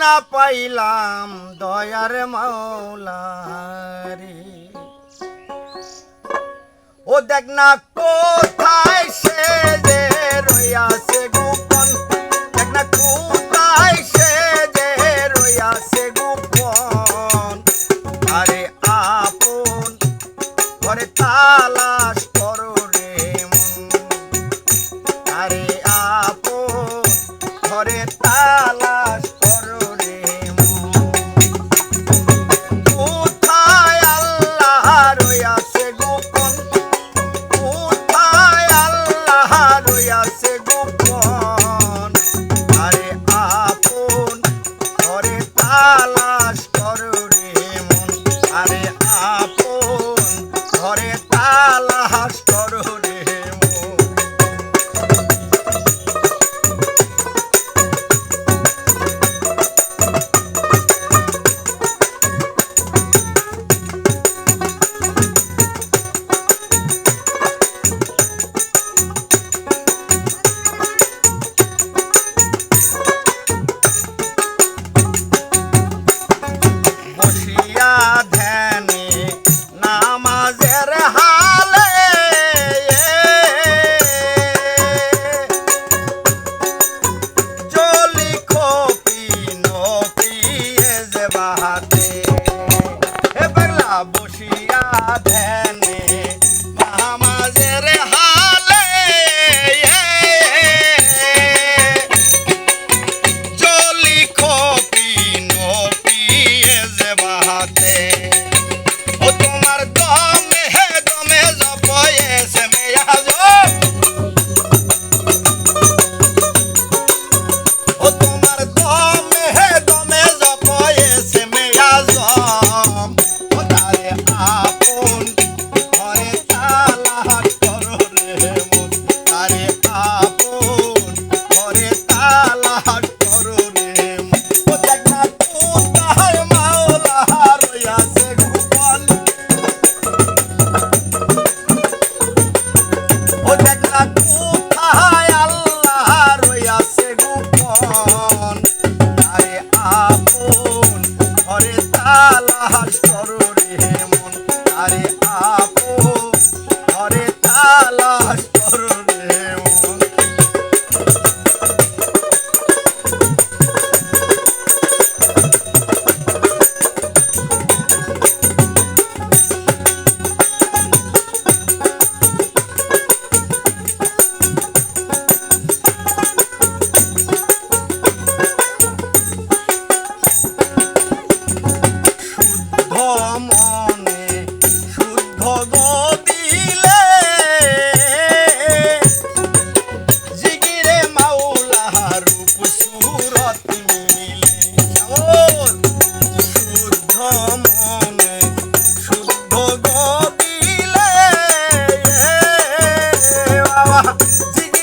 না পাইলাম দয়ার মাওলারি। ও দেখ না কোথায় hashtag.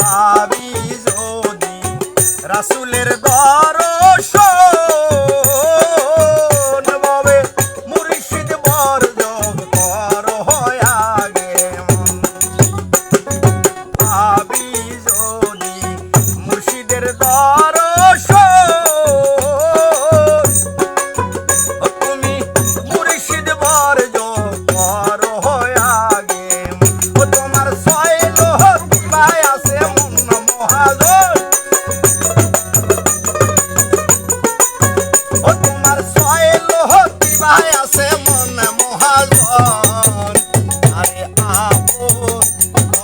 পাবি যদি। রাসুলের দর্শন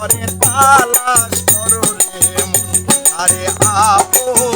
করে করো রে আরে আপন